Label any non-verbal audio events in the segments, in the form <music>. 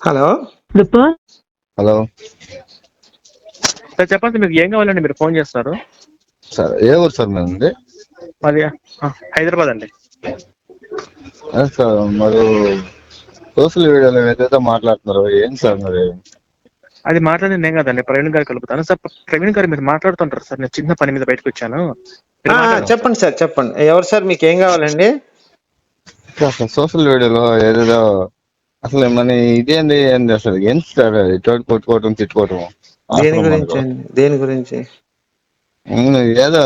Hello hello. Sir చెప్పండి మీకు ఏం కావాలండి? మీరు ఫోన్ చేస్తున్నారు సార్ ఏ ఊరు సార్ అది ఆ, హైదరాబాద్ అండి. సార్ మరి సోషల్ మీడియాలో ఏదైతే మాట్లాడుతున్నారు ఏం సార్ మరి? అది మాట్లాడింది నేను కదండి ప్రవీణ్ గారు కలుపుతాను. సార్ ప్రవీణ్ గారు మీరు మాట్లాడుతుంటారు సార్ నేను చిన్న పని మీద బయటకు వచ్చాను. మీరు. చెప్పండి సార్ చెప్పండి. ఎవరు సార్ మీకు ఏం కావాలండి? సోషల్ మీడియాలో ఏదేదో అసలు మన ఇదేంది ఏంది అసలు? ఏం సార్ ఇటువంటి కొట్టుకోవటం తిట్టుకోవటం. దేని గురించి. అండి? దేని గురించి? ఏదో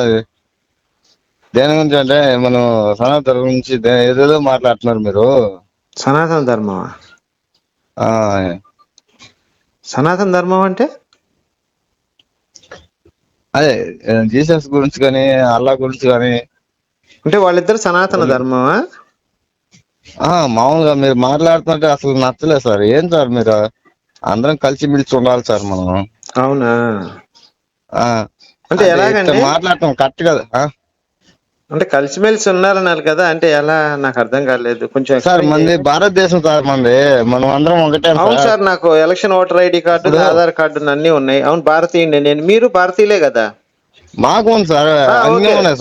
దేని గురించి అంటే మనం సనాతన గురించి ఏదేదో మాట్లాడుతున్నారు మీరు. సనాతన ధర్మం ఆ సనాతన ధర్మం అంటే? అదే జీసస్ గురించి కానీ అల్లా గురించి కానీ. అంటే వాళ్ళిద్దరు సనాతన ధర్మమా? మామూలుగా మీరు మాట్లాడుతుంటే అసలు నచ్చలేదు సార్. ఏం సార్ మీరు? అందరం కలిసి మిలిచి ఉండాలి సార్ మనం. అవునా? ఆ అంటే? ఇట్లా మాట్లాడటం కరెక్ట్ కదా? అంటే కలిసిమెలిసి ఉన్నారన్నారు కదా. అంటే ఎలా? నాకు అర్థం కాలేదు. కొంచెం సార్ మంది. భారతదేశం సార్ మంది. మనం అందరం ఒకటే అవును సార్ నాకు election voter ID card Aadhaar card అన్ని ఉన్నాయి. అవును భారతీయుడే నేను మీరు భారతీయులే కదా? మాకు ఉంది సార్.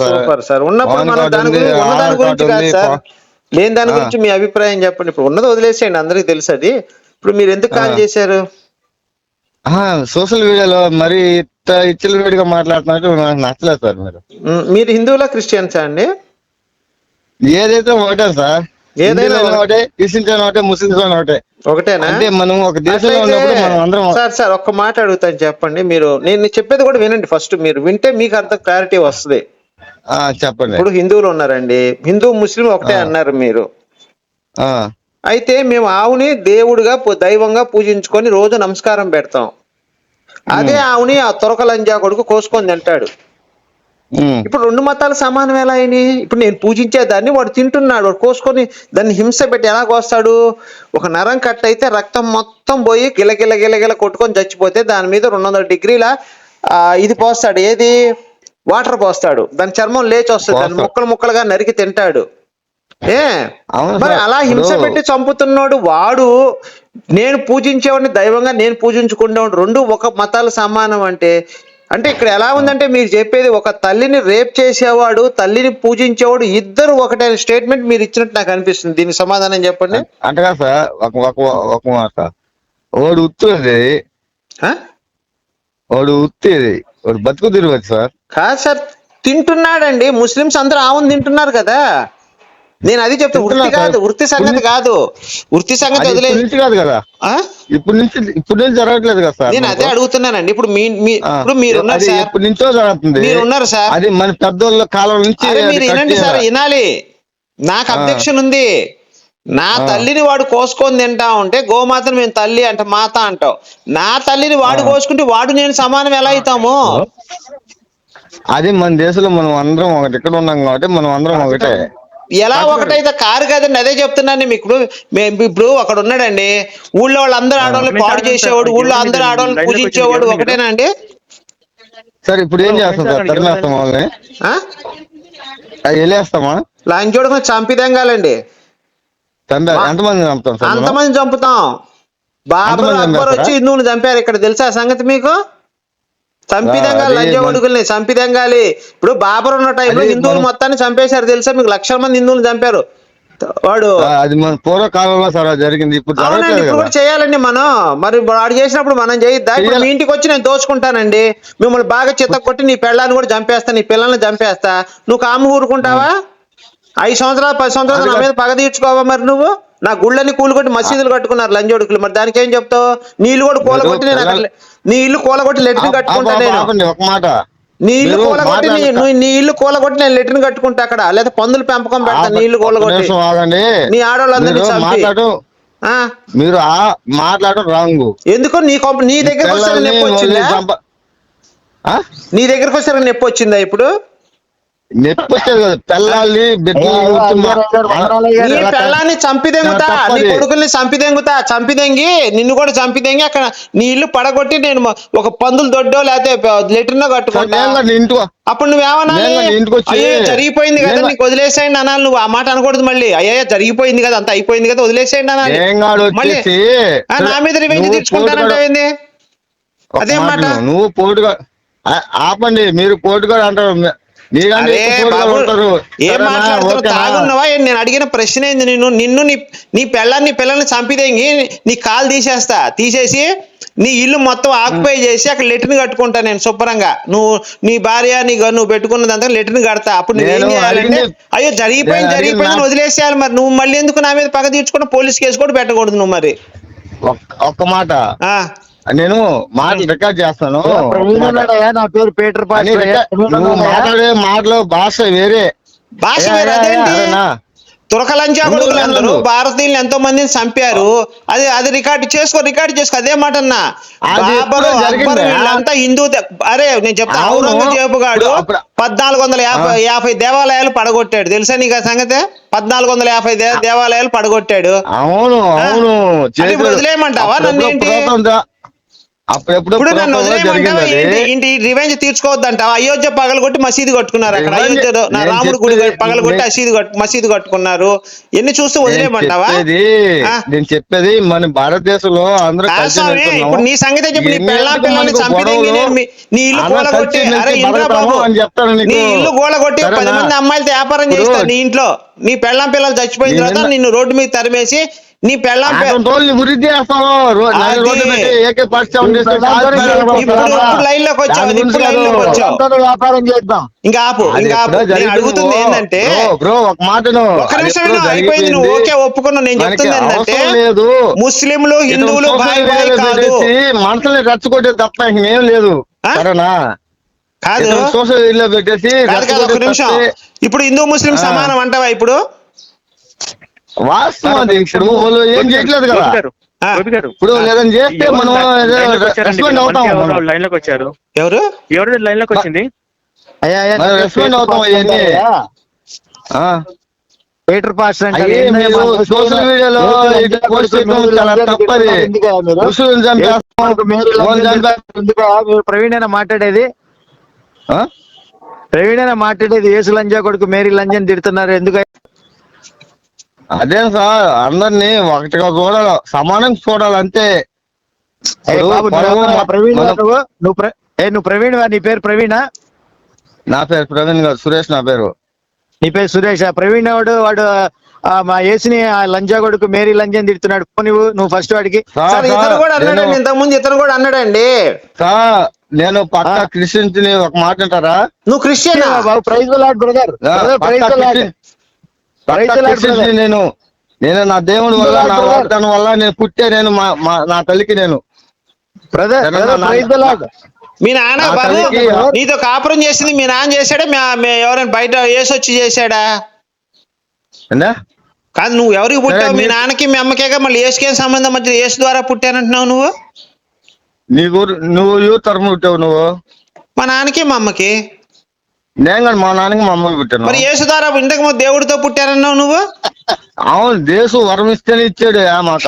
Super sir. ఉన్నప్పుడు మనం దాని గురించి కాదు సార్. లేని దాని. గురించి మీ అభిప్రాయం చెప్పండి. ఇప్పుడు ఉన్నది వదిలేసేయండి అందరికి తెలుసు అది. ఇప్పుడు మీరు ఎందుకు కాల్. చేశారు? సోషల్ మీడియాలో మరి ఇచ్చలు వేడిగా మాట్లాడుతున్నట్టు నాకు నచ్చలేదు సార్ మీరు. మీరు హిందువులా క్రిస్టియన్సా అండి? ఏదైతే ఒకటే సార్ ఏదైనా ఒకటే. ఒకటే క్రిస్టియన్స్ అయినా ఒకటే ముస్లిమ్స్ ఒకటే. ఒకటేనా? అంటే మనం ఒక దేశంలో ఉన్నప్పుడు మనం అందరం సార్ సార్ ఒక్క మాట అడుగుతాను చెప్పండి. మీరు నేను చెప్పేది కూడా వినండి ఫస్ట్. మీరు వింటే మీకు అర్థం క్లారిటీ వస్తుంది. చెప్పండి. ఇప్పుడు హిందువులు ఉన్నారండి. హిందూ ముస్లిం ఒకటే. అన్నారు మీరు. ఆ, అయితే మేము ఆవుని దేవుడిగా దైవంగా పూజించుకొని రోజు నమస్కారం పెడతాం. అదే ఆవుని ఆ తొరకలంజా కొడుకు కోసుకొని తింటాడు. ఇప్పుడు రెండు మతాలు సమానం ఎలా అయినాయి ఇప్పుడు నేను పూజించే దాన్ని వాడు తింటున్నాడు. వాడు కోసుకొని దాన్ని హింస పెట్టి ఎలా కోస్తాడు? ఒక నరం కట్ అయితే రక్తం మొత్తం పోయి గిలగిల గిలగిల కొట్టుకొని చచ్చిపోతే దాని మీద రెండు వందల డిగ్రీల ఆ, ఇది పోస్తాడు. ఏది? వాటర్ పోస్తాడు. దాని చర్మం లేచి వస్తుంది. దాన్ని. ముక్కలు ముక్కలుగా నరికి తింటాడు. ఏ? మరి. అలా హింస పెట్టి చంపుతున్నాడు వాడు. నేను పూజించేవాడిని దైవంగా నేను పూజించుకునేవాడు రెండు ఒక మతాలు సమానం అంటే అంటే ఇక్కడ ఎలా ఉందంటే మీరు చెప్పేది ఒక తల్లిని రేప్ చేసేవాడు తల్లిని పూజించేవాడు ఇద్దరు ఒకటే స్టేట్మెంట్ మీరు ఇచ్చినట్టు నాకు అనిపిస్తుంది. దీనికి సమాధానం చెప్పండి. అంటే కాదు సార్ ఒక ఒక ఒక మాట. వాడు ఉత్తేది? వాడు ఉత్తేది బతుకు తిరగదు సార్. కాదు సార్ తింటున్నాడండి. ముస్లిమ్స్ అందరూ ఆవును తింటున్నారు కదా. నేను అది చెప్తా వృత్తి కాదు. వృత్తి సంగతి కాదు. వృత్తి సంగతి అది వదిలే ఇప్పటి నుంచి కాదు కదా? ఇప్పుడు నుంచి ఇప్పుడు నుంచి జరగట్లేదు కదా సార్ నేను అదే. అడుగుతున్నానండి. ఇప్పుడు మీ ఇప్పుడు మీరు ఉన్నారు అది సార్. ఎప్పటి నుంచో జరుగుతుంది. మీరు ఉన్నారు సార్. అది మన పెద్దోళ్ళ కాలం నుంచి మీరు వినండి సార్. వినాలి. నాకు. అబ్జెక్షన్ ఉంది. నా. తల్లిని వాడు కోసుకొని తింటా ఉంటే గోమాతను మేము తల్లి అంటే మాత అంటావు. నా తల్లిని వాడు. కోసుకుంటే వాడు నేను సమానం ఎలా అవుతాము అది మన దేశంలో మనం అందరం ఒకటి ఇక్కడ ఉన్నాం కాబట్టి మనం అందరం ఒకటే. ఎలా ఒకటైతే కారు కదండి అదే చెప్తున్నాను మీకు. ఇప్పుడు మేము ఇప్పుడు అక్కడ ఉన్నాడండి ఊళ్ళో వాళ్ళందరూ ఆడవాళ్ళు పాడు చేసేవాడు ఊళ్ళో అందరూ ఆడవాళ్ళు పూజించేవాడు? ఒకటేనా అండి? సార్ ఇప్పుడు ఏం చేస్తాం సార్? తరిమేస్తాం వాళ్ళని? వెళ్ళేస్తామా? లంచ్ చూడకుండా చంపిదంగాలండి చంపా మా- ఎంతమంది చంపుతాం? అంతమంది చంపుతాం. బాబర్ అక్బర్? వచ్చి హిందువులు చంపారు ఇక్కడ తెలుసా సంగతి మీకు? చంపిదంగాలి అది లంజ మన- ఒడుగుల్ని చంపిదంగాలి. ఇప్పుడు బాబర్ ఉన్న టైంలో హిందువులు మొత్తాన్ని చంపేశారు తెలుసా మీకు? లక్షల మంది హిందువులు చంపారు. వాడు అది మన పూర్వకాలంలో సార్ జరిగింది ఇప్పుడు చేయాలండి మనం. మరి వాడు చేసినప్పుడు మనం చేయొద్దా? ఇప్పుడు. మీ ఇంటికి వచ్చి నేను దోచుకుంటానండి. మిమ్మల్ని బాగా చిత్త కొట్టి నీ పిల్లాన్ని కూడా చంపేస్తా నీ పిల్లల్ని చంపేస్తా. నువ్వు కాము ఊరుకుంటావా? ఐదు సంవత్సరాలు పది సంవత్సరాలు నా మీద పగ తీర్చుకోవా మరి నువ్వు? నా గుళ్ళని కూలగొట్టి మసీదులు కట్టుకున్నారు లంజోడుకులు. మరి దానికి ఏం చెప్తావు? నీ ఇల్లు కూడా కూలగొట్టి నేను అక్కడ నీ ఇల్లు కూలగొట్టి లెట్రిన్ కట్టుకుంటా నేను. ఆపండి ఒక మాట. నీ ఇల్లు కూలగొట్టి నీ మాట్లాడక- నువ్వు నీ ఇల్లు కూలగొట్టి నేను లెట్రిన్ కట్టుకుంటా అక్కడ. లేదా పందులు పెంపకం పెడతా నీ ఇల్లు ఒక్క కూలగొట్టి. నీ ఆడవాళ్ళందరినీ మీరు చంపి. మాట్లాడడం రాంగు. ఎందుకు? నీ కొంప- నీ దగ్గరకు వస్తే నొప్పి వచ్చిందా? నీ దగ్గరకు వస్తే నొప్పి వచ్చిందా ఇప్పుడు? నొప్పి వచ్చేది కదా నీ పెళ్ళాన్ని చంపిదెంగుతా. నీ కొడుకుల్ని చంపిదెంగుతా చంపిదెంగి నిన్ను కూడా చంపిదెంగి అక్కడ నీ ఇల్లు పడగొట్టి నేను ఒక పందులు దొడ్డో లేకపోతే లెటర్నో కట్టుకుంటా ఇంటికి అప్పుడు నువ్వేమనాలి నేను నీ ఇంటికి వచ్చి- అయ్యో జరిగిపోయింది కదా నీకు వదిలేసేయండి అనాలి నువ్వు ఆ మాట అనకూడదు మళ్ళీ అయ్యో జరిగిపోయింది కదా అంత అయిపోయింది కదా వదిలేసేయండి అనాలి మళ్ళీ నా మీద రివెంజ్ ఒక అదేం మాట. నువ్వు పోటుగా ఆపండి మీరు పోటుగా అంటారు ఏం? మాట్లాడుతున్నావు? తాగున్నావా? నేను అడిగిన ప్రశ్న ఏంది? నిన్ను నిన్ను నీ నీ పిల్లల్ని పిల్లల్ని చంపిదేంగి నీ కాలు తీసేస్తా. తీసేసి నీ ఇల్లు మొత్తం ఆక్యుపై చేసి అక్కడ లెట్రిన్ కట్టుకుంటా నేను శుభ్రంగా. నువ్వు నీ భార్య నీ నువ్వు పెట్టుకున్నదంతా లెట్రిన్ కడతా. అప్పుడు నువ్వేం చేయాలంటే అయ్యో జరిగిపోయింది జరిగిపోయింది వదిలేసేయాలి మరి. నువ్వు మళ్ళీ ఎందుకు నా మీద పగ తీర్చుకుంటే పోలీస్ కేసు కూడా పెట్టకూడదు నువ్వు మరి. ఒక్క- మాట. నేను మాట రికార్డ్ చేస్తాను. నా పేరు పీటర్ నువ్వు మాట్లాడే మాటలో భాష వేరే. భాష వేరు? తురకలంచా కొడుకులందరూ. భారతీయులు ఎంతో మందిని చంపారు. అది అది రికార్డు చేసుకో రికార్డు చేసుకో. అదే మాట అన్నా. బాబరు అక్బర్? వీళ్ళంతా హిందూ అరే నేను చెప్తా. ఔరంగజేబు గాడు పద్నాలుగు వందల యాభై. యాభై దేవాలయాలు పడగొట్టాడు. తెలుసా నీకు ఆ సంగతి? పద్నాలుగు వందల యాభై దేవాలయాలు పడగొట్టాడు. అవును? అవును. వదిలేయమంటావా నన్ను ఏంటి? అప్పుడెప్పుడు నన్ను వదిలేయమంటావా ఏంటి? రివెంజ్ తీర్చుకోవద్దంటావా? అయోధ్య పగలగొట్టి మసీదు కట్టుకున్నారు అక్కడ. Revenge- అయోధ్యలో నా నేను రాముడు గుడి పగలగొట్టి మసీదు మసీదు కట్టుకున్నారు. ఎన్ని చూస్తూ వదిలేయమంటావా? ఆ? నేను చెప్పేది మన భారతదేశంలో అందరూ. ఇప్పుడు నీ సంగతే చెప్పు నీ పిల్లల్ని మీ- నీ ఇల్లు కలిసి అరే ఇంద్రా బాబు. నీ ఇల్లు కూలగొట్టి పది? మంది అమ్మాయిలతో వ్యాపారం ఇప్పుడు చేస్తా నీ ఇంట్లో. నీ పెళ్ళాం పిల్లలు చచ్చిపోయిన తర్వాత నిన్ను రోడ్డు మీద తరిమేసి నీ పెళ్ళాం వృద్ధి లైన్లోకి వచ్చావు దాని ఇప్పుడు గురించి లైన్లోకి. వచ్చావు వ్యాపారం చేద్దాం. ఇంకా ఆపు అది ఇంకా ఆపు. ఎప్పుడో నేను జరిగింది. అడుగుతుంది. ఏంటంటే బ్రో, బ్రో ఒక మాటను ఒక్క అది నిమిషం ఎప్పుడో విను, అయిపోయింది నువ్వు. ఓకే ఒప్పుకున్నావు. నేను చెప్తుంది ఏంటంటే లేదు. ముస్లింలు హిందువులు మనసుని రెచ్చగొట్టే తప్ప ఇంకేం లేదు? సరేనా? కాదు. సోషల్ పెట్టేసి. ఇప్పుడు హిందూ ముస్లిం. సమానం అంటావా ఇప్పుడు? వాస్తవం అది. ఇప్పుడు వాళ్ళు ఏం చేయట్లేదు కదా. ఇప్పుడు లేదని చేస్తే మనం? రెస్పాండ్ అవుతాం. లైన్లోకి వచ్చారు? ఎవరు? ఎవరు లైన్లోకి వచ్చింది రెస్పాండ్ అవుతాం అవన్నీ. పీటర్ మన సోషల్ మీడియాలో పోస్ట్ చేయడం చాలా తప్పది? ముస్లిం ప్రవీణ్ అయినా మాట్లాడేది? ఆ? ప్రవీణ్ అయినా మాట్లాడేది యేసు లంజా కొడుకు మేరీ లంజన్ తిడుతున్నారు ఎందుకు అదే సార్ అందరినీ ఒకటిగా చూడాలి సమానం చూడాలి అంతే. ప్రవీణ్ నువ్వు నువ్వు ప్ర- ఏ నువ్వు ప్రవీణ్? నీ పేరు ప్రవీణా? నా పేరు ప్రవీణ్ గారు సురేష్ నా పేరు. నీ పేరు సురేష్. ప్రవీణ్ వాడు వాడు ఆ, మా యేసుని ఆ లంజా కొడుకు మేరీ లంజన్ తిడుతున్నాడు. నువ్వు నువ్వు ఫస్ట్ వాడికి. ఇతను కూడా అన్నాడండి నేను- ఇంతకు ముందు ఇతను కూడా అన్నాడండి. సార్ నేను పక్క. క్రిస్టియన్స్ని ఒక మాట అంటారా? నువ్వు క్రిస్టియన్? బాబు praise Lord brother. Praise Lord నేను నేను నా దేవుడి వల్ల నా. వాగ్దానం వల్ల నేను పుట్టే నేను మా మా- నా తల్లికి నేను. బ్రదర్ మీ నాన్న నీతో కాపురం చేసింది మీ నాన్న చేశాడా? ఎవరైనా బయట వేసి వచ్చి చేశాడా? కాదు నువ్వు ఎవరికి పుట్టావు? మీ నాన్నకి మీ అమ్మకేగా మళ్ళీ ఏసుకేం సంబంధం మధ్య ఏసు ద్వారా పుట్టానంటున్నావు నువ్వు? నీకు నువ్వు యూ తరము పుట్టావు నువ్వు? మా నాన్నకి మా అమ్మకి. నేను కానీ మా నాన్నకి మా అమ్మకి పుట్టాను. మరి యేసు ద్వారా ఇంతకు ముందు దేవుడితో పుట్టానన్నావు నువ్వు? అవును దేశం వరం ఇస్తేనే ఇచ్చాడు ఆ మాట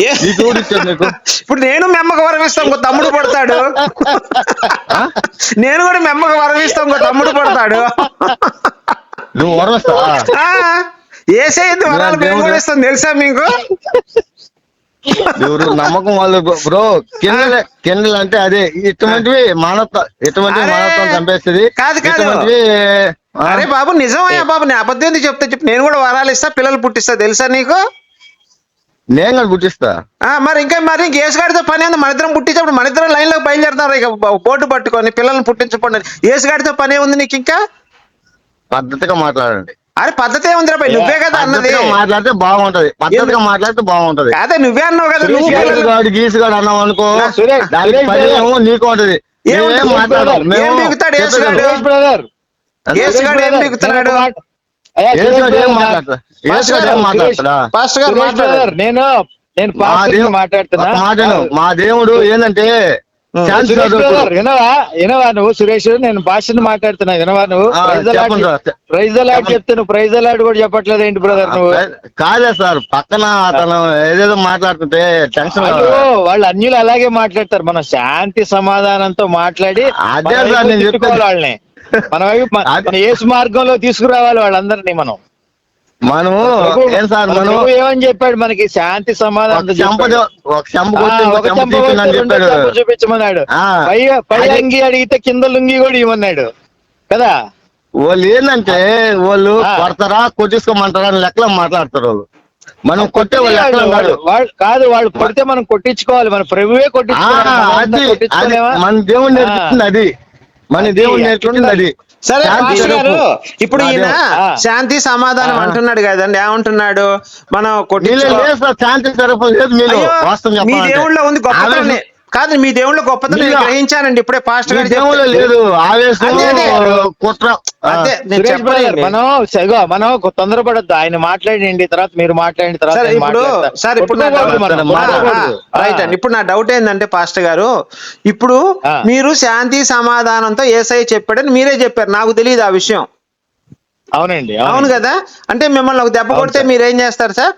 ఏ? ఇచ్చాడు నీకు. ఇప్పుడు నేను మీ అమ్మకి వరం ఇస్తాం ఇంకో తమ్ముడు పడతాడు. నేను కూడా మీ అమ్మకి వరం ఇస్తాం ఇంకో తమ్ముడు పడతాడు. నువ్వు వరం ఇస్తావా? ఆ, ఏసే వరాలు మేము దేవుడు- కూడా ఇస్తాం తెలుసా మీకు? ఎవరు నమ్మకం వాళ్ళు బ్రో కిండల్ కిండల్ అంటే అదే ఇటువంటివి మానవత్వ ఇటువంటి మానవత్వం చంపేస్తుంది. కాదు, కాదు. అరే బాబు నిజమయ్యా బాబు నేను అబద్ధం ఎందుకు చెప్తా చెప్పు నేను కూడా వరాలు ఇస్తా పిల్లలు పుట్టిస్తా తెలుసా నీకు? నేను కూడా పుట్టిస్తా. ఆ మరి ఇంకా మరి ఇంక ఏసుగాడితో పని ఉంది మన ఇద్దరం పుట్టించప్పుడు మన ఇద్దరం లైన్లోకి బయలుదేరుతారు ఇక బోర్డు పట్టుకొని పిల్లల్ని పుట్టించకుండా ఏసుగాడితో పని ఉంది నీకు ఇంకా? పద్ధతిగా మాట్లాడండి. అరే పద్ధతి ఏముందిరా పై నువ్వే కదా అన్నది. పద్ధతిగా మాట్లాడితే బాగుంటది. పద్ధతిగా మాట్లాడితే బాగుంటది. కాదే నువ్వే అన్నావు కదా నువ్వు గీసు గాడు గీసు గాడు అన్నాం అనుకో సురేష్, దానికి సురేష్ పని brother. ఏమో నీకు ఉంటది. ఏం మేమేం ఉంటుంది మాట్లాడాలి brother? ఏం బిగుతాడు యేసు గాడు? సురేష్ బ్రదర్? ఏసుగాడు ఏం బిగుతున్నాడు ఏసుగాడు ఏం మాట్లాడతాడు ఏసుగాడు ఏం మాట్లాడతాడా పాస్టర్ గారు సురేష్ మాట్లాడారు బ్రదర్ నేను నేను మా పాస్టర్ దేవుడు మాట్లాడుతున్నా. మా దేవుడు ఏంటంటే వినవా? వినవా నువ్వు సురేష్? నేను భాషను మాట్లాడుతున్నా వినవా నువ్వు? ప్రైజ్ అలాడ్ చెప్పండి. చెప్తే నువ్వు ప్రైజ్ అలాడ్ కూడా చెప్పట్లేదు ఏంటి బ్రదర్ నువ్వు? కాదే సార్ పక్కన అతను ఏదేదో మాట్లాడుతుంటే టెన్షన్ వాళ్ళు అన్యులు అలాగే మాట్లాడతారు. మనం శాంతి సమాధానంతో మాట్లాడి అదే సార్ నేను చెప్పేది. వాళ్ళని. మన యేసు మార్గంలో తీసుకురావాలి వాళ్ళందరినీ మనం. మనము సార్ మన ఏమని చెప్పాడు? మనకి శాంతి సమాధానం చూపించమన్నాడు. పై. అంగి అడిగితే కింద లుంగి కూడా ఇవ్వన్నాడు కదా? వాళ్ళు ఏంటంటే వాళ్ళు. కొడతారా కొట్టించుకోమంటారా అని లెక్కలో మాట్లాడతారు వాళ్ళు. మనం కొట్టే వాళ్ళు కాదు వాళ్ళు కొడితే మనం కొట్టించుకోవాలి. మన ప్రభువే కొట్టించుకోవాలి. మనం దేవుడు ఆ. నేర్పించింది అది. మన దేవుడు నేర్పించింది అది. సరే గారు. ఇప్పుడు ఈయన. శాంతి సమాధానం. అంటున్నాడు కదండి ఏమంటున్నాడు మనం సార్ శాంతి మీ. దేవుళ్ళో ఉంది గొప్పతనం కాదు మీ దేవుళ్ళో గొప్పతనం నేను గ్రహించానండి ఇప్పుడే గారు దేవుళ్ళో లేదు ఆవేశం. కుట్ర. మనం సరిగా మనం తొందరపడద్దు. ఆయన మాట్లాడండి తర్వాత మీరు మాట్లాడిన తర్వాత ఇప్పుడు. సార్ ఇప్పుడు. రైట్ అండి. ఇప్పుడు నా డౌట్ ఏంటంటే పాస్టర్ గారు ఇప్పుడు. మీరు శాంతి సమాధానంతో ఏసఐ చెప్పాడని మీరే చెప్పారు. నాకు తెలియదు ఆ విషయం. అవునండి అవును కదా? అంటే మిమ్మల్ని ఒక దెబ్బ కొడితే. మీరు ఏం చేస్తారు సార్?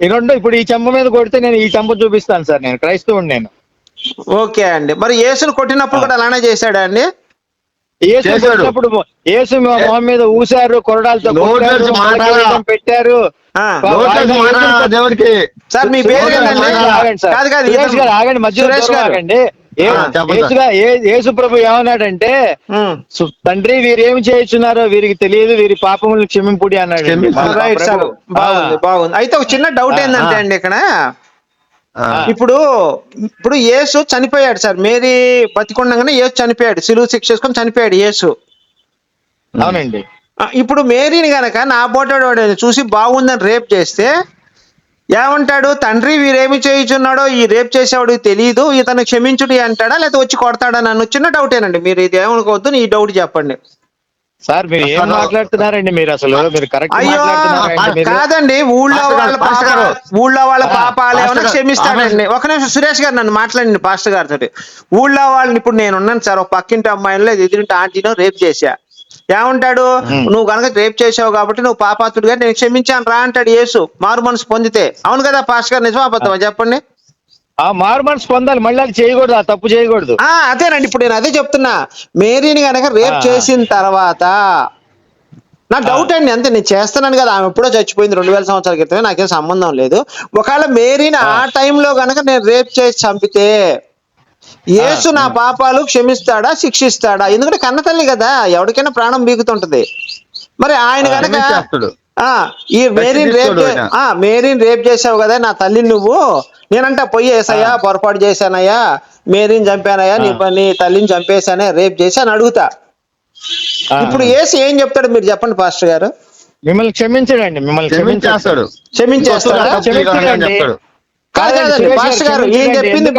ఈ రెండు ఇప్పుడు ఈ చెంప మీద కొడితే నేను ఈ చెంప చూపిస్తాను సార్ నేను. క్రైస్తవుడు నేను. ఓకే అండి. మరి యేసును కొట్టినప్పుడు కూడా అలానే చేశాడా అండి? యేసు. కొట్టినప్పుడు యేసు మా మొహం మీద ఊసారు కొరడాలతో పెట్టారు. సార్ మీ పేరు. కాదు కాదు సురేష్ ఇతను- గారు ఆగండి మధ్యలో సురేష్ దూరం గారు. ఆగండి. యేసు ప్రభు ఏమన్నాడంటే తండ్రి వీరేం చేయుచున్నారో వీరికి తెలియదు వీరి పాపములు క్షమింపుడి అన్నాడు. బాగుంది. బాగుంది. అయితే ఒక చిన్న డౌట్ ఏంటంటే. అండి ఇక్కడ. ఇప్పుడు ఇప్పుడు యేసు చనిపోయాడు సార్. మేరీ బతికుండగానే యేసు చనిపోయాడు. సిలువు శిక్ష చేసుకొని చనిపోయాడు యేసు. అవునండి. ఇప్పుడు మేరీని గనక నా బోటాడు చూసి బాగుందని రేప్ చేస్తే ఏమంటాడు? తండ్రి వీరేమి చేయుచున్నాడో ఈ రేప్ చేసేవాడికి తెలియదు ఇతను క్షమించుడి అంటాడా? లేకపోతే వచ్చి కొడతాడా? నన్ను చిన్న డౌటేనండి మీరు ఇది ఏమనుకోవద్దు ఈ డౌట్ చెప్పండి. సార్ మీరు ఏం మాట్లాడుతున్నారండి మీరు అసలు? మీరు కరెక్ట్ అయ్యో కాదండి. ఊళ్ళో వాళ్ళ పాస్టర్ పాప గారు. ఊళ్ళో వాళ్ళ పాపాలు ఏమైనా క్షమిస్తాడండి. ఒక నిమిషం సురేష్ గారు నన్ను మాట్లాడండి పాస్టర్ గారితో ఊళ్ళో వాళ్ళని ఇప్పుడు నేను ఉన్నాను సార్ ఒక పక్కింటి అమ్మాయిలో ఎదురింటి ఆంటీనో రేప్ చేశా. ఏమంటాడు? నువ్వు కనుక రేప్ చేసావు కాబట్టి నువ్వు పాపాతుడిగా నేను క్షమించాను. రా అంటాడు యేసు. మారు మనసు పొందితే. అవును కదా పాస్టర్ గారు నిజమా అబద్ధమా? చెప్పండి. ఆ మారు మనసు పొందాలి. మళ్ళీ అది చేయకూడదు. ఆ తప్పు చేయకూడదు. ఆ అదేనండి. ఇప్పుడు నేను అదే చెప్తున్నా. మేరీని గనక రేప్. చేసిన తర్వాత నా డౌట్ అండి అంతే. నేను చేస్తున్నాను కదా. ఆమె ఎప్పుడో చచ్చిపోయింది రెండు వేల సంవత్సరాల క్రితమే. నాకేం సంబంధం లేదు. ఒకవేళ మేరీని ఆ టైంలో గనక నేను రేప్ చేసి చంపితే యేసు నా పాపాలు క్షమిస్తాడా శిక్షిస్తాడా? ఎందుకంటే కన్న తల్లి కదా ఎవరికైనా ప్రాణం బీగుతుంటది. మరి ఆయన. ఆ ఈ మేరీని రేప్. ఆ మేరీని రేప్ చేసావు కదా నా తల్లిని నువ్వు. నేనంట పోయి ఏసయ్యా పొరపాటు చేశానయ్యా. మేరీని చంపానయ్యా నీ నీ తల్లిని చంపేశానే రేప్ చేసి అని అడుగుతా. ఇప్పుడు ఏసి ఏం చెప్తాడు మీరు చెప్పండి పాస్టర్ గారు? మిమ్మల్ని క్షమించడండి మిమ్మల్ని క్షమించేస్తాడు. క్షమించేస్తాడు? కాదండి, గారు ఈయన. చెప్పింది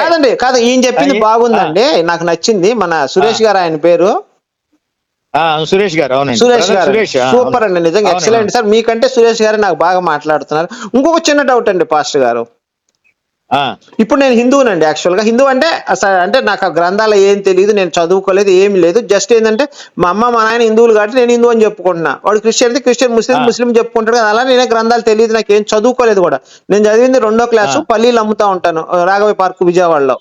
కాదండి కాదు ఈయన చెప్పింది బాగుందండి. నాకు నచ్చింది మన సురేష్ గారు ఆయన పేరు. సురేష్ గారు అవునండి. సురేష్ గారు. సూపర్ అండి నిజంగా ఎక్సలెంట్ సార్. మీకంటే సురేష్ గారు నాకు బాగా మాట్లాడుతున్నారు. ఇంకొక చిన్న డౌట్ అండి పాస్టర్ గారు. ఇప్పుడు నేను హిందువునండి యాక్చువల్గా హిందూ అంటే అంటే నాకు ఆ గ్రంథాలు ఏం తెలియదు నేను చదువుకోలేదు ఏం లేదు జస్ట్ ఏంటంటే మా అమ్మ మా నాయన హిందువులు కాబట్టి నేను హిందూ అని చెప్పుకుంటున్నా వాడు క్రిస్టియన్ అయితే క్రిస్టియన్ ముస్లిం. ముస్లిం చెప్పుకుంటాడు కదా అలా నేనే గ్రంథాలు తెలియదు నాకు ఏం చదువుకోలేదు కూడా నేను చదివింది రెండో క్లాసు. పల్లీలు అమ్ముతా ఉంటాను రాఘవయ్య పార్క్ విజయవాడలో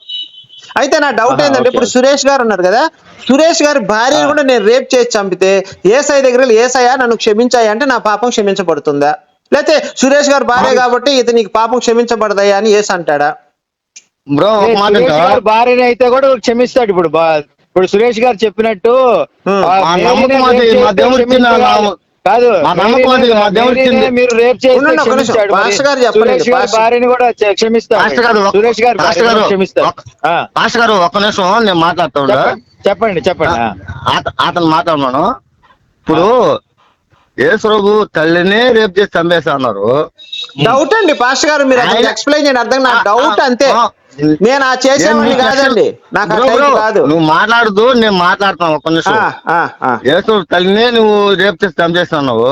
అయితే నా డౌట్ ఏంటంటే ఇప్పుడు. సురేష్ గారు ఉన్నారు కదా సురేష్ గారి భార్యను. కూడా నేను రేప్ చేసి చంపితే ఏసఐ దగ్గర ఏసయ్యా నన్ను క్షమించాయి అంటే నా పాపం క్షమించబడుతుందా లేకపోతే సురేష్ గారి భార్య కాబట్టి ఇతనికి పాపం క్షమించబడదయ్యా అని ఏసు అంటాడా? బ్రో భార్యని అయితే కూడా క్షమిస్తాడు ఇప్పుడు ఇప్పుడు సురేష్ గారు చెప్పినట్టు. కాదు. మీరు రేప్. పాస్టర్ గారు భార్యని కూడా క్షమిస్తాడు సురేష్ గారు క్షమిస్తాడు గారు ఒక్క నిమిషం నేను మాట్లాడుతుండ చెప్పండి చెప్పండి అతను మాట్లాడమను ఇప్పుడు యేసుప్రభు తల్లినే రేపు చేసి చంపేస్తా అన్నారు డౌట్ అండి పాస్టర్ గారు మీరు ఎక్స్ప్లెయిన్ చేయండి అర్థం నా డౌట్ అంతే ఆ. నేను ఆ చేసేవాడిని కాదండి నాకు కాదు నువ్వు మాట్లాడదు నేను మాట్లాడుతాను ఒక్క నిమిషం ఆ, ఆ, ఆ. యేసు తల్లినే నువ్వు రేపు చేసి చంపేస్తున్నావు.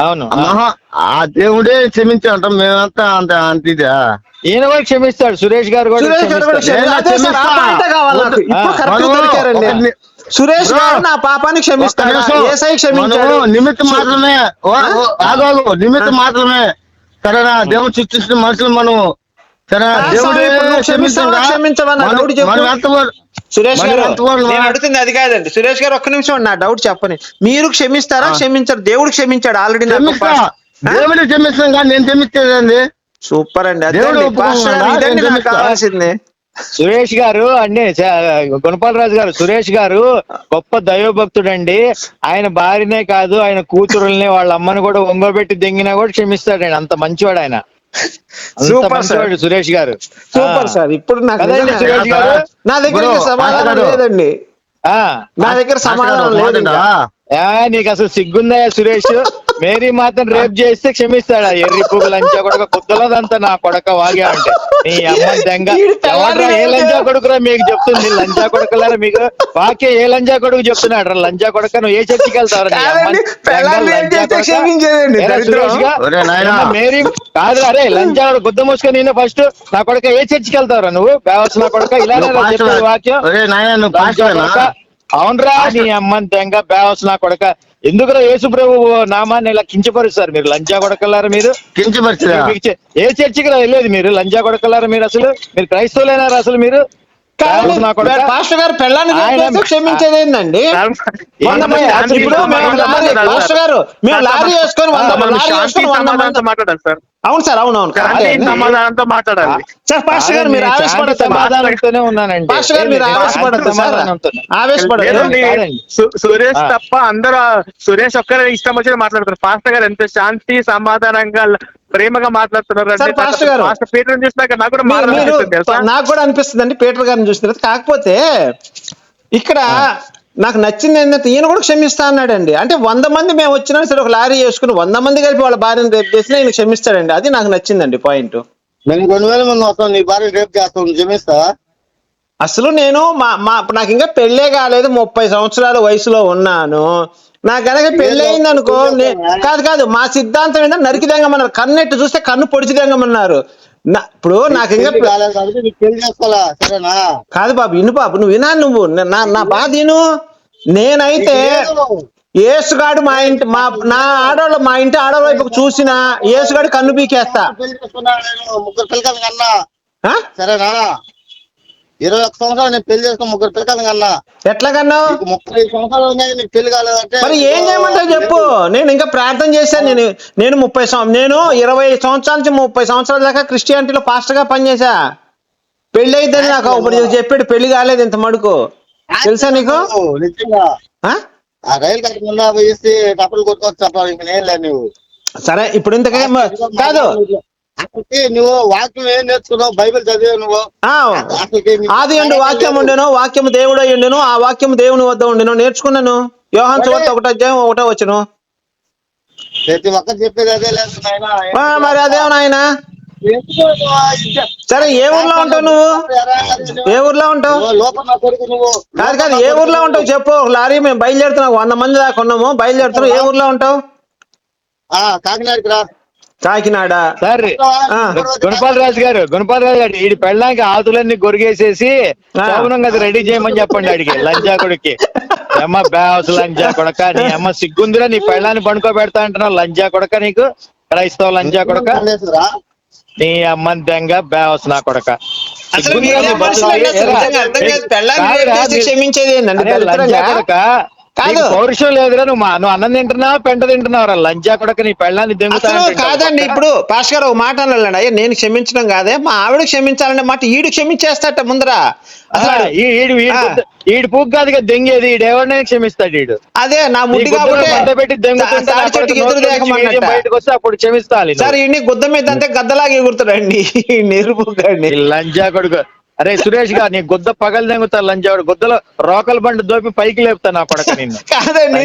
అవును. మహా ఆ దేవుడే క్షమించాలంట మేమంతా అంత అంత ఇదా ఈయన కూడా క్షమిస్తాడు సురేష్ గారు కూడా సురేష్ గారు కూడా క్షమిస్తాడు. క్షమి- అదే సార్, ఆ పాయింటే కావాలి? నాకు. ఇప్పుడు ఆ, కరెక్ట్ మనము దొరికారండి. ఒక ని- సురేష్ బ్రో, గారు నా పాపాన్ని ఒక్క క్షమిస్తాడు? నిమిషం. ఏసై క్షమించాడు. మనము నిమిత్తం మాత్రమే. ఓ, ఓ, ఆగు, ఆగు. నిమిత్తం మాత్రమే. సరేనా? దేవుడు సృష్టించిన మనుషులు సరేనా? దేవుడే స్వామి, ఇప్పుడు నువ్వు క్షమించవా? మనం- చెప్పు. మనం ఎంతవరకు సురేష్ గారు ఎంతవరకు నేను అడుగుతుంది అది కాదండి. సురేష్ గారు ఒక్క నిమిషం నా డౌట్ చెప్పని. మీరు క్షమిస్తారా? క్షమించారు. దేవుడు క్షమించాడు. ఆల్రెడీ క్షమిస్తా. దేవుడు క్షమిస్తాం కానీ నేను క్షమించేదండి సూపర్ అండి. దేవుడు ఇదండి నాకు. కావాల్సింది. సురేష్ గారు అండి గుణపాల రాజు గారు సురేష్ గారు గొప్ప దైవభక్తుడండి. ఆయన భార్యనే కాదు ఆయన కూతురుల్ని వాళ్ళ అమ్మని కూడా ఒంగోబెట్టి దెంగినా కూడా క్షమిస్తాడండి. అంత మంచివాడు ఆయన. సూపర్ మంచివాడు సురేష్ గారు. సూపర్. సార్. ఇప్పుడు నాకు సురేష్ గారు? నా దగ్గర సమాధానం. లేదండి. ఆ. నా దగ్గర సమాధానం లేదు ఇంకా. ఆ, నీకు అసలు సిగ్గుందయ్యా సురేష్? మేరీ మాత్రం రేప్ చేస్తే క్షమిస్తాడా? ఎర్రి పువ్వు లంచా కొడక కుద్దలదంతా నా కొడక వాగా అంటే. నీ అమ్మ దెంగ. ఎవడ్రా ఏ లంచా కొడుకురా మీకు చెప్తుంది. లంచా కొడుకులారా మీకు? వాకే ఏ లంచా కొడుకు చెప్తున్నాడు రా లంచా కొడక నువ్వు ఏ చర్చికి వెళ్తావు కాదండి, పెళ్ళాన్ని ఏం చేస్తే క్షమించేదండి, దరిద్రం. ఒరే నాయనా. మేరీ? కాదు అరే లంచా కొడుకు గుద్ద మూసుకొని నేను ఫస్ట్ నా కొడక ఏ చర్చికి వెళ్తావురా నువ్వు? బేవస్ నా కొడక ఇలా పాస్టర్? వాక్యం. అవునరా నీ అమ్మని తెంగ బేవస్ నా కొడక. ఎందుకురా యేసు ప్రభు నామాన్ని ఇలా కించపరుస్తారు మీరు? లంచా కొడకల్లారా మీరు? కించపరిచిరా? ఏ చర్చికి రా వెళ్ళేది మీరు? లంచా కొడకల్లారా మీరు అసలు? మీరు క్రైస్తవులైనారా అసలు మీరు. పాస్టర్ గారు పెళ్ళాన్ని క్షమించేది అసలు ఇప్పుడు పాస్టర్ గారు మేము లారీ వేసుకొని మాట్లాడాలి సార్ అవును సార్ అవును అవును. సమాధానంతో మాట్లాడాలి సార్ పాస్టర్ గారు మీరు ఆవేశపడతారు సమాధానంతోనే ఉన్నానండి. పాస్టర్ గారు మీరు ఆవేశపడతారు సార్. సు- సురేష్. తప్ప అందరూ సురేష్ ఒక్కరే ఇష్టం వచ్చి మాట్లాడుతున్నారు పాస్టర్ గారు ఎంత శాంతి సమాధానంగా ప్రేమగా మాట్లాడుతున్నారు పీటర్ చూసినాక నాకు కూడా నాకు అనిపిస్తుంది అండి పీటర్ గారిని చూసిన తర్వాత. కాకపోతే ఇక్కడ నాకు నచ్చింది ఏంటంటే ఈయన కూడా క్షమిస్తా అన్నాడండి. అంటే వంద మంది మేము వచ్చినా సరే ఒక లారీ వేసుకుని వంద మంది కలిపి వాళ్ళ భార్యను రేపు చేసినా ఈయన క్షమిస్తాడండి. అది నాకు నచ్చిందండి పాయింట్. మేము రెండు వేల మంది వస్తాం నీ భార్య రేపు చేస్తాం నువ్వు క్షమిస్తావా? అసలు నేను మా మా నాకు ఇంకా పెళ్ళే కాలేదు ముప్పై సంవత్సరాల వయసులో ఉన్నాను. నా కనుక పెళ్ళి అయింది అనుకో కాదు కాదు మా సిద్ధాంతం ఏంటంటే నరికి దెంగమన్నారు కన్నెట్టు చూస్తే కన్ను పొడిచి దెంగమన్నారు. నా- ఇప్పుడు నాకు ఇంకా పెళ్ళి పెళ్ళి కాదు బాబు ఇను బాబు నువ్వు వినా నువ్వు నా నా బాధ విను నేనైతే ఏసుగాడు మా ఇంటి మా నా ఆడవాళ్ళు మా ఇంటి ఆడవాళ్ళ వైపు చూసిన ఏసుగాడు కన్ను పీకేస్తా. పెళ్ళి? సరేనా? ఇరవై ఒక్క సంవత్సరాలు నేను పెళ్ళి చేసుకుని ముగ్గురు పిల్లకాయలు కన్నా. ఎట్లా కన్నావు నీకు ముప్పై సంవత్సరాలు ఉన్నాయి నీకు పెళ్ళి కాలేదంటే మరి ఏం చేయమంటావు చెప్పు? నేను ఇంకా ప్రార్థన చేశాను నేను నేను ముప్పై నేను ఇరవై సంవత్సరాల నుంచి ముప్పై సంవత్సరాల దాకా క్రిస్టియానిటీలో పాస్టర్గా పనిచేసా పెళ్ళి అయిద్దని నాకు ఇప్పుడు చెప్పాడు పెళ్ళి కాలేదు ఇంత మడుకు తెలుసా నీకు? నిజంగా ఆ? రైలు కట్ట ముందు వేసి డబ్బులు కొట్టుకోవచ్చు చెప్పాలి ఇంక నేను లేదు నువ్వు సరే ఇప్పుడు ఇంతకే కాదు. నువ్వు వాక్యం ఏం నేర్చుకున్నావు? బైబిల్ చదివే నువ్వు? ఆది ఎండు వాక్యం ఉండెను వాక్యం దేవుడు ఉండెను ఆ వాక్యం దేవుని వద్ద ఉండెను. నేర్చుకున్నాను. యోహాన్ సువార్త ఒకటో అధ్యాయం ఒకటో వచ్చును ప్రతి ఒక్కరు చెప్పేది అదే లేదు మరి అదేమో నాయన ఎందుకు నువ్వు ఆ ఇచ్చ- సరే ఏ ఊర్లో ఉంటావు నువ్వు? ఏ ఊర్లో ఉంటావు? కాదు కాదు ఏ ఊర్లో ఉంటావు చెప్పు. లారీ మేము బయలుదేరుతున్నాం వంద మంది దాకా ఉన్నాము. బయలుదేరుతున్నాం ఏ ఊర్లో ఉంటావు? కాకినాడకి రా. కాకినాడ సార్. గుణపాల రాజు గారు గుణపాల రాజు గారు ఈ పెళ్ళానికి ఆతులన్నీ గొరిగేసేసి. శోభనం కదా రెడీ చేయమని చెప్పండి అడిగి లంజాకుడికి అమ్మ బ్యావస్ లంజా కొడక నీ అమ్మ సిగ్గుందిరా నీ పెళ్ళాన్ని పండుకోబెడతా అంటున్నావు లంజా కొడక నీకు క్రైస్తవ లంజా కొడక? నీ అమ్మని దెంగ బ్యావస్ నా కొడక అసలు సిగ్గుందిరా క్షమించేది లంజా? కొడక కాదు. పౌరుషం లేదురా నువ్వు నువ్వు అన్నం తింటున్నావా పెంట తింటున్నావురా లంజా కొడక నీ పెళ్ళాన్ని దెంగుతా. కాదండి ఇప్పుడు పాస్ గారు ఒక మాట అన్నాడు అయ్యా నేను క్షమించడం కాదే మా ఆవిడ క్షమించాలనే మాట ఈడు క్షమించేస్తాట ముందర ఈడు ఈడు ఈడు పూగ్ కాదుగా దెంగేది ఈడు ఎవరినైనా క్షమిస్తాడు ఈడు అదే నా ముద్దు కాబట్టి పెట్టి దెంగుతుంటే. బయటకు వస్తే అప్పుడు క్షమిస్తాలి నువ్వు. సార్ ఈ గుద్ద మీద అంటే గద్దలాగా ఎగురుతాడండి నెరుపు లంజా కొడుకు అరే సురేష్ గారు నీ గుద్ద పగలు దెంగుతా లంజాడు గుద్దలో రోకల బండి దోపి పైకి లేపుతా నా కొడక నిన్ను. కాదండి?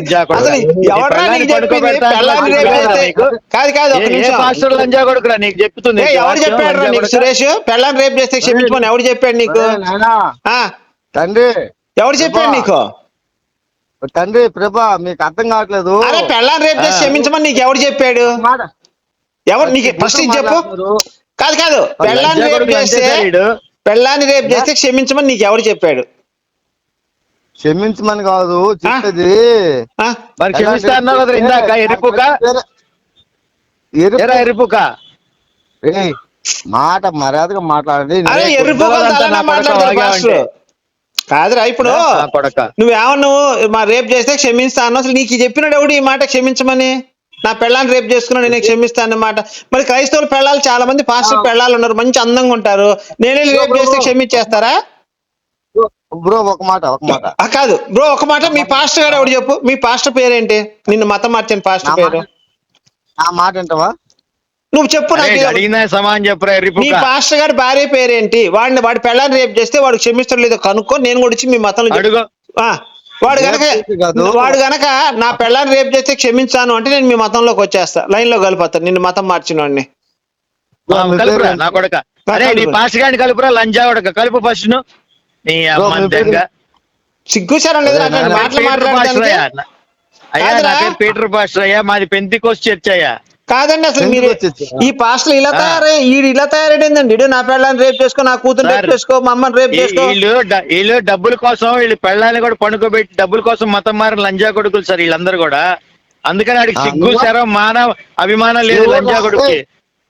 కాదు కాదు. పాస్టర్ లంజా కొడుకురా నీకు చెప్తుంది? ఎవరు చెప్పాడు నీకు? సురేష్? పెళ్ళాన్ని రేపు చేస్తే క్షమించమని ఎవరు చెప్పాడు నీకు? తండ్రి. ఎవరు చెప్పాడు నీకు? తండ్రి ప్రభా మీకు అర్థం కావట్లేదు. అరే పెళ్ళాన్ని రేపు చేసి. క్షమించమని నీకు ఎవరు చెప్పాడు? ఎవరు? నీకు ఫస్ట్ చెప్పు. కాదు కాదు. పెళ్ళాన్ని రేపు చేస్తే. పెళ్ళాన్ని రేపు చేస్తే క్షమించమని నీకు ఎవరు చెప్పాడు? క్షమించమని కాదు చెప్పేది ఆ? మరి క్షమిస్తా అన్నావు కదా ఇందాక ఎరుపుక? ఎరుపు ఎరా ఎరుపుక? ఏయ్, మాట మర్యాదగా మాట్లాడండి. కాదురా ఇప్పుడు నువ్వేమన్నావు మా రేపు చేస్తే క్షమిస్తా అన్నావు అసలు నీకు చెప్పినాడు ఎవడు ఈ మాట క్షమించమని? నా పెళ్ళాన్ని రేపు చేసుకున్నాడు నేను క్షమిస్తా అన్నమాట మరి క్రైస్తవుల పెళ్ళాలు చాలా మంది పాస్టర్ పెళ్ళాలు ఉన్నారు మంచి అందంగా ఉంటారు. నేనే రేపు చేస్తే క్షమించేస్తారా? బ్రో ఒక మాట ఒక మాట. ఆ, కాదు. బ్రో ఒక మాట మీ పాస్టర్ గారు ఎవడు చెప్పు? మీ పాస్టర్ పేరేంటి? నిన్ను మతం మార్చిన నా పాస్టర్ పేరు. నా మాట ఏంటవా నువ్వు చెప్పు అరే, నాకు అడిగిన సమానం చెప్పురా మీ ఎరుపుక పాస్టర్ గారి భార్య పేరేంటి? వాడిని వాడి పెళ్ళాన్ని రేపు చేస్తే వాడు క్షమిస్తాడు లేదో కనుక్కో నేను కూడా వచ్చి మీ మతంలో ఆ, వాడు గనక. వాడు గనక నా పెళ్ళాన్ని రేపు చేస్తే క్షమించాను అంటే నేను మీ మతంలోకి వచ్చేస్తా. లైన్లో కలిపోతాను నిన్ను మతం మార్చిన వాడిని. కలుపురా నా కొడక. అరే నీ కలుపురా. పాస్ గాని కలుపురా లంజా కొడక. కలుపు ఫస్ట్ను. నీ బ్రో, మీ అమ్మంతంగా సిగ్గుచారం లేదు అట్లాంటి నా మాటలు పేరు పాస్టర్ మాట్లాడడానికి? అయ్యా. అయ్యా నా కాదురా. పేరు పీటర్ పాస్టర్ అయ్యా. మాది పెంతికోస్ చర్చ్ అయ్యా. కాదండి అసలు మీరు? ఈ పాస్టల్ ఇలా. తయారై ఈడు ఇలా తయారైందండి. ఈడు నా పెళ్ళాన్ని రేపు చేసుకో నా కూతురు రేపు చేసుకో మా అమ్మని రేపు చేసుకో. వీళ్ళు డ- వీళ్ళు డబ్బుల కోసం వీళ్ళు పెళ్ళాన్ని కూడా పడుకోబెట్టి డబ్బుల కోసం మతం మారిన లంజా కొడుకులు సార్ వీళ్ళందరూ కూడా. అందుకని వాడికి ఆ, సిగ్గు శరం మానవ అభిమానం లేదు లంజా కొడుకుకి. ఏయ్.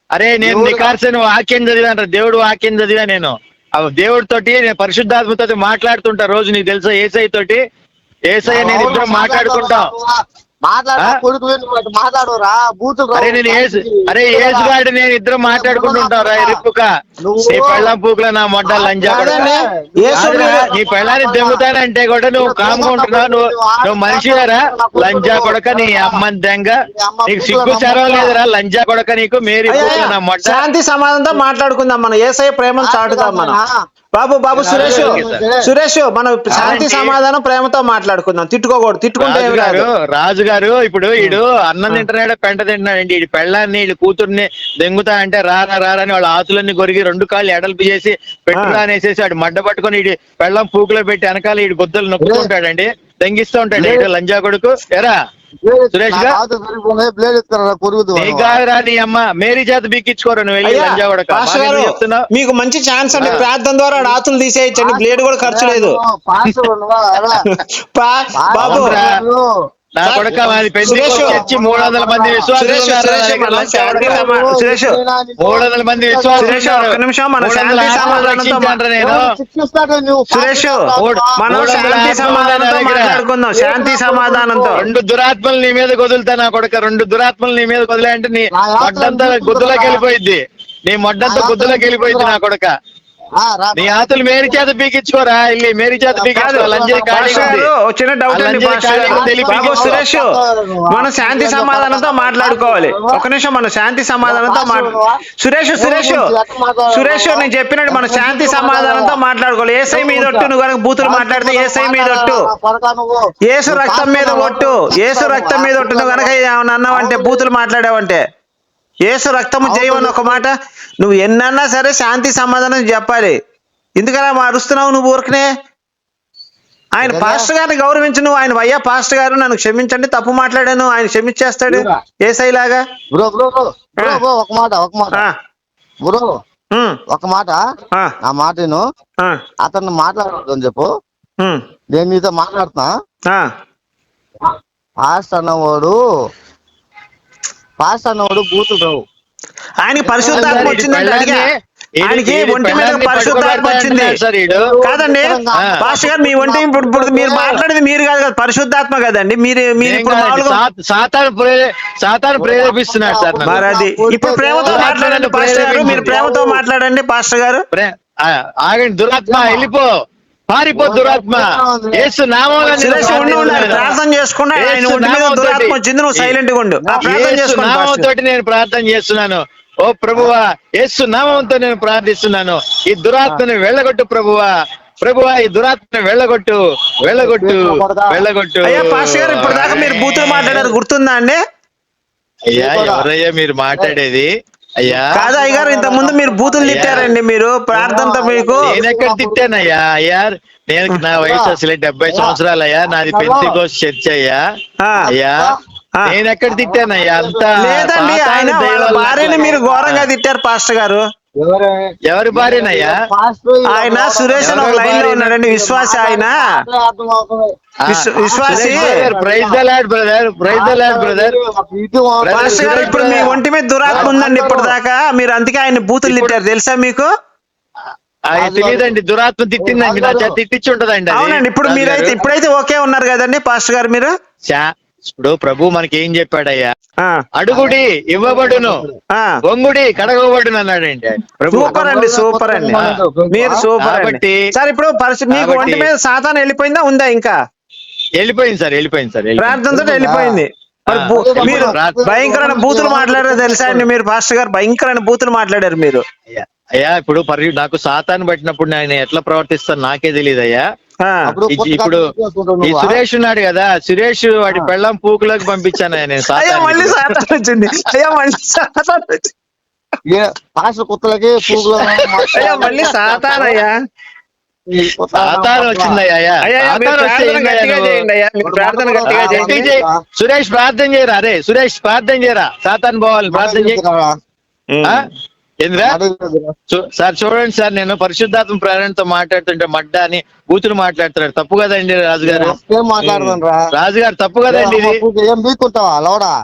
అరే నేను నువ్వు నికార్సని వాక్యం చదివా అంటారు దేవుడు వాక్యం చదివా నేను. ఆ దేవుడి తోటి నేను పరిశుద్ధాత్మతో మాట్లాడుతుంటా రోజు నీకు తెలుసా? ఏసై తోటి ఏసై నేను ఇద్దరం మాట్లాడుకుంటాం. మాట్లాడు మాట్లాడరా బూతులు. అరే ఏసు నేను ఇద్దరం ఎరుపుక నీ పెళ్ళం పూకుల నా మొడ్డ లంజా నీ పెళ్ళాన్ని దెంగుతానంటే కూడా నువ్వు కామ్గా ఉంటున్నావు నువ్వు నువ్వు మనిషివేరా? లంజా కొడక నీ అమ్మని దెంగ. నీకు సిగ్గు చరవ లేదురా లంజా కొడక నీకు మేరీ నా మొడ్డ శాంతి సమాధానంతో మాట్లాడుకుందాం మనం. ఏసఐ ప్రేమను చాటుదాం మనం. బాబు బాబు సురేష్. సురేష్ మనం శాంతి సమాధానం ప్రేమతో మాట్లాడుకుందాం. తిట్టుకోకూడదు తిట్టుకుంటే రాజు గారు రాదు. రాజు గారు ఇప్పుడు వీడు అన్నం తింటున్నాడు పెంట తింటున్నాడండి. వీడి పెళ్ళాన్ని వీడి కూతుర్ని దెంగుతా అంటే రారా రారా అని వాళ్ళ ఆతులన్నీ కొరిగి రెండు కాళ్ళు ఎడల్పి చేసి పెట్టురా అనేసేసి వాడు మడ్డ పట్టుకొని వీడి పెళ్ళం పూకులో పెట్టి వెనకాల వీడి బుద్ధలు నొక్కుతుంటాడండి దెంగిస్తూ ఉంటాడు. లంజా కొడుకు? ఎరా. సురేష్గా? బ్లేడ్ ఎత్తుతారా కొరుగుదు నీ కాదురా నీ అమ్మ మేరీ చేత బీకించుకోరు నువ్వు వెళ్ళి మీకు మంచి ఛాన్స్ అండి. ప్రార్థన ద్వారా ఆతులు తీసేయచ్చండి. బ్లేడ్ కూడా ఖర్చు లేదు. <laughs> బాబు. నా కొడక మాది పెళ్ళి మూడు వందల మంది సురేష్, మూడు వందల మంది సురేష్, నిమిషం, మన శాంతి సమాధానంతో సురేష్ మనం శాంతి సమాధానంతో. మాట్లాడుకుందాం శాంతి సమాధానంతో. రెండు దురాత్మలు నీ మీద వదులుతా నా కొడక రెండు దురాత్మలు నీ మీద వదిలే అంటే నీ మొడ్డంతా గుద్దులోకి? వెళ్ళిపోయింది నీ మొడ్డంతా గుద్దులోకి వెళ్ళిపోయింది నా? కొడక. నీ ఆతులు మేరీ చేత పీకించుకోరా ఇల్లి మేరీ చేత చిన్న డౌట్ అండి బాబు. సురేష్ మనం శాంతి సమాధానంతో మాట్లాడుకోవాలి. ఒక నిమిషం మనం శాంతి సమాధానంతో సురేష్ సురేష్ సురేష్ నేను చెప్పినట్టు మనం శాంతి సమాధానంతో మాట్లాడుకోవాలి. ఏసై మీద ఒట్టు నువ్వు కనుక బూతులు మాట్లాడితే ఏసై మీద ఒట్టు. ఏసు రక్తం మీద ఒట్టు. ఏసు రక్తం మీద ఒట్టు నువ్వు కనుక ఏమన్నా అన్నావంటే బూతులు మాట్లాడావంటే. ఏసు రక్తము చేయమని ఒక మాట. నువ్వు ఎన్నన్నా సరే శాంతి సమాధానం చెప్పాలి. ఎందుకలా అరుస్తున్నావు నువ్వు ఊరికనే? ఆయన? పాస్టర్ గారిని గౌరవించు నువ్వు. ఆయన అయ్యా పాస్టర్ గారు నన్ను క్షమించండి తప్పు మాట్లాడాను ఆయన క్షమించేస్తాడు. ఏసైలాగా బ్రో ఒక మాట ఒక మాట. బ్రో ఒక మాట. ఆ, నా మాటను ఆ, అతను మాట్లాడదు అని చెప్పు. నేను నీతో మాట్లాడుతున్నా. ఆ. పాస్ట్ అన్నవాడు పాస్ట్ అన్నవాడు బూతులు రావు. ఆయనకి పరిశుద్ధాత్మ వచ్చిందంటే అడిగా. ఆయనకి ఒంటి మీద పరిశుద్ధాత్మ వచ్చింది. కాదండి. పాస్టర్ గారు మీ ఒంటి ఇప్పుడు మీరు మాట్లాడేది మీరు కాదు కదా పరిశుద్ధాత్మ కదండి. మీరు మీరు ఇప్పుడు మామూలుగా సాతాను ప్రే- సాతాను ప్రేరేపిస్తున్నాడు సార్. మరి అది ఇప్పుడు ప్రేమతో మాట్లాడండి పాస్టర్ గారు మీరు ప్రేమతో మాట్లాడండి పాస్టర్ గారు. ఆగండి దురాత్మ వెళ్ళిపో. పారిపో దురాత్మ. యేసు. ప్రార్థన చేసుకున్నా దురాత్మ వచ్చింది నువ్వు సైలెంట్ ఉండు. నేను ప్రార్థన చేస్తున్నాను. ఓ ప్రభువా యేసు నామంతో నేను ప్రార్థిస్తున్నాను. ఈ దురాత్మని వెళ్ళగొట్టు ప్రభువా. ప్రభువా ఈ దురాత్మని వెళ్ళగొట్టు వెళ్ళగొట్టు వెళ్ళగొట్టు. అయ్యా పాస్టర్ గారు ఇప్పుడు దాకా మీరు బూతులు మాట్లాడారు గుర్తుందా అండి? అయ్యా ఎవరయ్యా మీరు మాట్లాడేది? అయ్యా. కాదు అయ్యగారు ఇంత ముందు మీరు బూతులు తిట్టారండి మీరు ప్రార్థనతో మీకు. నేను ఎక్కడ తిట్టానయ్యా? అయ్యా నేను నా <laughs> వయసు అసలే డెబ్బై సంవత్సరాలయ్యా. నాది పెంతికోస్ చర్చ్ అయ్యా. అయ్యా. నేను ఎక్కడ తిట్టానయ్యా? అంత లేదండి ఆయన భార్యని మీరు ఘోరంగా తిట్టారు పాస్టర్ గారు. ఎవరు? భార్యనయ్యా? ఆయన సురేష్ అని ఒక లైన్లో ఉన్నాడండి విశ్వాస ఆయన. విశ్వ- విశ్వాసి. Praise the lord brother praise the lord brother. ఇప్పుడు మీ ఒంటి మీద దురాత్మ ఉందండి ఇప్పుడు దాకా మీరు అందుకే ఆయన బూతులు తిట్టారు. తెలుసా మీకు? తెలియదండి దురాత్మ తిట్టిందండి. నా తిట్టించి ఉంటదండి. అవునండి ఇప్పుడు మీరైతే. ఇప్పుడైతే ఓకే ఉన్నారు కదండి పాస్టర్ గారు మీరు? ఇప్పుడు ప్రభు మనకి ఏం చెప్పాడయ్యా అడుగుడి ఇవ్వబడును. బొంగుడి కడగబడును అన్నాడండి సూపర్ అండి సూపర్ అండి. మీరు సూపర్ అండి. కాబట్టి- సార్ ఇప్పుడు పరిస్థితి మీకు ఒంటి మీద సాతాన్ వెళ్ళిపోయిందా ఉందా ఇంకా? వెళ్ళిపోయింది సార్ వెళ్ళిపోయింది సార్. ప్రార్థనతో వెళ్ళిపోయింది. మరి భయంకరమైన బూతులు మాట్లాడారు తెలుసా అండి మీరు పాస్టర్ గారు? భయంకరమైన బూతులు మాట్లాడారు మీరు. అయ్యా, అయ్యా ఇప్పుడు పరి నాకు సాతాను పట్టినప్పుడు నేను ఎట్లా ప్రవర్తిస్తాను నాకే తెలియదు అయ్యా ఇప్పుడు ఈ సురేష్ ఉన్నాడు కదా సురేష్ వాడి పెళ్ళం పూకులోకి పంపించాను నేను అయ్యా మళ్ళీ సాతాను వచ్చింది. అయ్యా మళ్ళీ సాతాన్ పాస్ కుత్తలకి పూగులు అయ్యా మళ్ళీ సాతాన్ అయ్యా. సురేష్ ప్రార్థన చేయరా అరే సురేష్ ప్రార్థన చేయరా సాతాన్ పోవాలి ప్రార్థన చేయి? ఏందిరా? సార్ చూడండి సార్ నేను పరిశుద్ధాత్మ ప్రేరణతో మాట్లాడుతుంటే మడ్డ అని బూతులు మాట్లాడుతున్నాడు తప్పు కదండి రాజుగారు? రాజుగారు తప్పు కదండి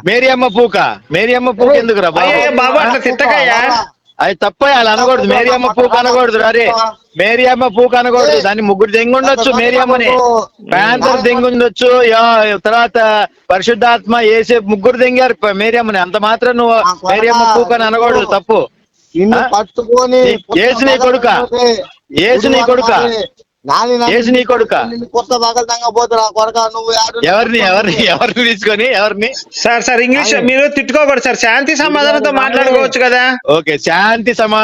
మేరీ అమ్మ పూక? మేరీ అమ్మ పూక. ఎందుకు రా అది తప్ప అలా అనకూడదు. మేరీ అమ్మ పూక అనకూడదు అరే. మేరీ అమ్మ పూక అనకూడదు. దాన్ని ముగ్గురు దెంగుండొచ్చు మేరీ అమ్మని ప్యాంతర్ దెంగుండొచ్చు. యా- తర్వాత పరిశుద్ధాత్మ ఏసే ముగ్గురు దెంగారు. మేరీ అమ్మని అంత మాత్రం నువ్వు మేరీ అమ్మ పూక అని అనకూడదు. తప్పు. ఇన్ని ఆ? పట్టుకొని ఏసు నీ కొడుక? ఏసు నీ కొడుక? నాని నాని ఏసు నీ కొడుక? నిన్ను కొత్త బాగా పోతురా కొడక నువ్వు ఎవరిని ఎవరిని ఎవరిని తీసుకొని ఎవరిని సార్ సార్ ఇంగ్లీష్ మీరు తిట్టుకోకూడదు సార్ శాంతి సమాధానంతో మాట్లాడుకోవచ్చు కదా ఓకే శాంతి సమా